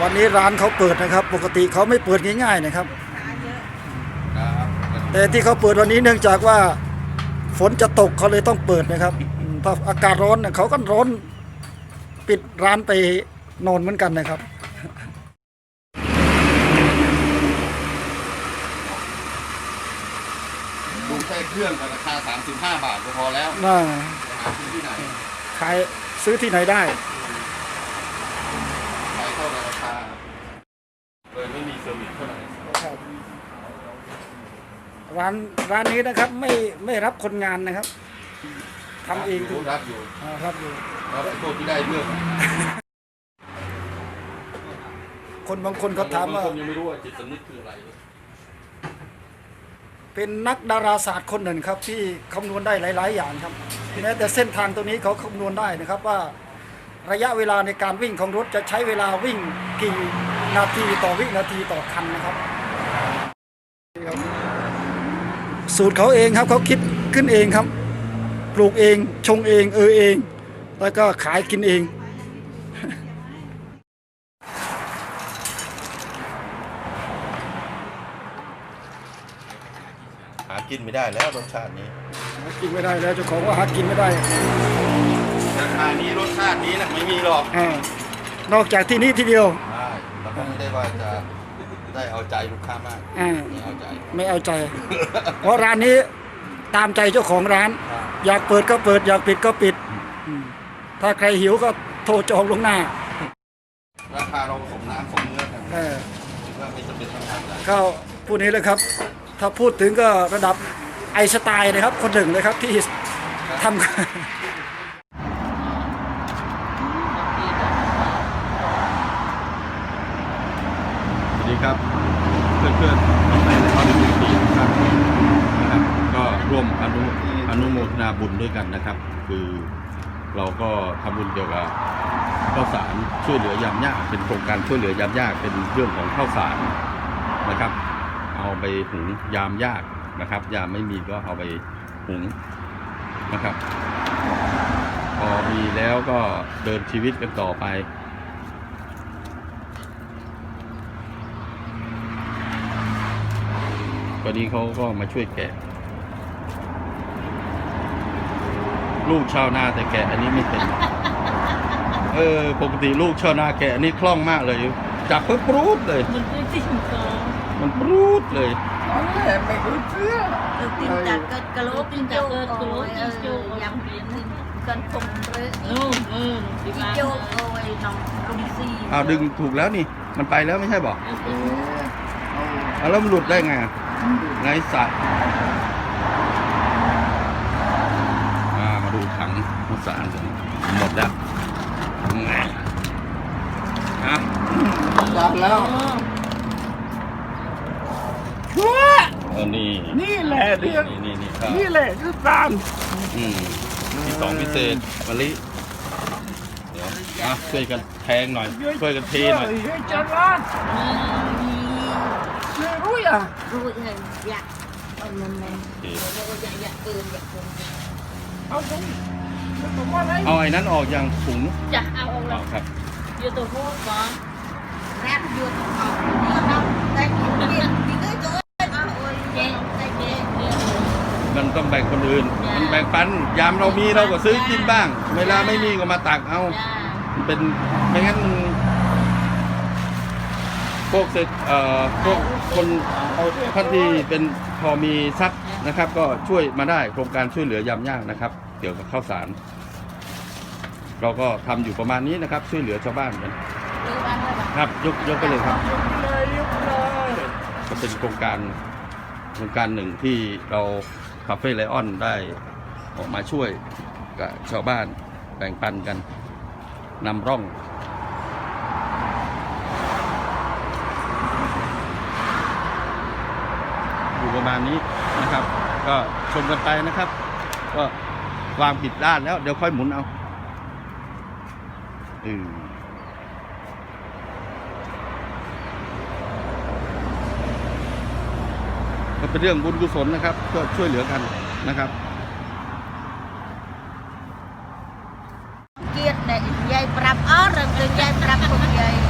วันนี้ร้านเขาเปิดนะครับ ปกติเขาไม่เปิดง่ายๆนะครับครับ แต่ที่เขาเปิดวันนี้เนื่องจากว่าฝนจะตกเขาเลยต้องเปิดนะครับอืมถ้าอากาศร้อนเนี่ยเขาก็ร้อนปิดร้านไปนอนเหมือนกันนะครับดูแค่เครื่องกับราคา 35 บาทก็พอแล้วน่าหาซื้อที่ไหนขายซื้อที่ไหนได้ ขายเท่ากับราคาเลยไม่มีเซอร์วิสเท่าไหร่ ร้านร้านนี้นะครับไม่ไม่รับคนงานนะครับทำเองทุรู้กรับอยู่อ่าครับอยู่แล้วไอ้พวกที่ได้เรื่องอะคนบางคนเขาถามว่าบงคนยังไม่รู้ว่าจิตสำนึกคืออะไร เป็นนักดาราศาสตร์คนหนึ่งครับที่คำนวณได้หลาย ๆ อย่างครับแม้แต่เส้นทางตัวนี้เขาคำนวณได้นะครับว่า ระยะเวลาในการวิ่งของรถจะใช้เวลาวิ่งกี่นาทีต่อวินาทีต่อคันนะครับ สูตรเขาเองครับเขาคิดขึ้นเองครับ ปลูกเองชงเองเออเอง แล้วก็ขายกินเองหากินไม่ได้แล้วรสชาตินี้หากินไม่ได้แล้วเจ้าของว่าหากินไม่ได้ราคานี้รสชาตินี้นะไม่มีหรอกอานอกจากที่นี่ที่เดียว ใช่แล้วก็ไม่ได้ว่าจะ ได้เอาใจลูกค้ามากอ่าไม่เอาใจ ไม่เอาใจ เพราะร้านนี้ตามใจเจ้าของร้านอยากเปิดก็เปิด อยากปิดก็ปิดอืมถ้าใครหิวก็โทรจองลวงหน้าราคาเราสมน้ำสมเนื้อกันเออถือว่าไม่จำเป็นต้องทำอะไรก็พูดนี้เลยครับ ถ้าพูดถึงก็ระดับไอน์สไตล์นะครับ คนหนึ่งเลยครับที่ทำ สวัสดี ครับเพื่อนเพื่อนๆน้องแม่และเขาในพื้นที่ทุกท่านนะครับ ก็ร่วมอนุอนุโมทนาบุญด้วยกันนะครับ คือเราก็ทำบุญเกี่ยวกับข้าวสารช่วยเหลือยามยากเป็นโครงการช่วยเหลือยามยากเป็นเรื่องของข้าวสารนะครับ เอาไปหุงยามยากนะครับ ยามไม่มีก็เอาไปหุงนะครับ พอมีแล้วก็เดินชีวิตกันต่อไป วันนี้เขาก็มาช่วยแกะ ลูกชาวนาแต่แกะอันนี้ไม่เป็น เออ ปกติลูกชาวนาแกะอันนี้คล่องมากเลย จับปุ๊บปรูดเลย มันคือสิ่งของมันปรูดเลย ไม่รู้เชื่อ từ tin chặt cái cái lỗ tin chặt cái cái lỗ tin châu nhằm biến thành กันผมเลย ừ ừ đi อี vào โจโอ้ยน้องลุงซีเอาดึงถูกแล้วนี่ มันไปแล้วไม่ใช่บอกเออเอาเอาแล้วมันหลุดได้ไงอะ ไงสัตว์มาดูถังข้าสารกันหมดแล้วไงอะจบแล้วชัวเออนี่นี่แหละเรื่องนี่นี่ครับนี่แหละคือการอืมที่สองพิเศษมะลิเดี๋ยวอะช่วยกันแทงหน่อย ช่วยกันเทหน่อยจะรอด รู้อะ rồi thì dạ ông mình mình โอเค rồi dạ dạ ừ dạ ừ เอาผมผมว่าอะไรเอาไอ้นั้นออกอย่างถุง dạ ao ông เอา là ครับ vừa tôi hốt có แรกหยุดออกนี่เราได้กินนี่นี่ก็จะเอาโอ้ย chè ได้ chè กิน chè มันต้องแบ่งคนอื่น มันแบ่งปันยามเรามีเราก็ซื้อกินบ้าง เวลาไม่มีก็มาตักเอา dạ มันเป็นไม่งั้นมัน พวกเศรษฐเอ่อพวกคนท่านที่เป็นพอมีทรัพย์นะครับ ก็ช่วยมาได้โครงการช่วยเหลือยามยากนะครับ เกี่ยวกับข้าวสาร เราก็ทำอยู่ประมาณนี้นะครับ ช่วยเหลือชาวบ้านกันครับยกยกไปเลยครับก็เป็นโครงการโครงการหนึ่งที่เราคาเฟ่ไลออนได้ออกมาช่วยกับชาวบ้านแบ่งปันกันนำร่อง อยู่ ประมาณนี้นะครับ ก็ชมกันไปนะครับ ก็วางปิดด้านแล้ว เดี๋ยวค่อยหมุนเอาอือก็เป็นเรื่องบุญกุศลนะครับ ก็ช่วยเหลือกันนะครับเกียรติเนี่ยยายปรับอ้อเรื่องยายปรับคนยาย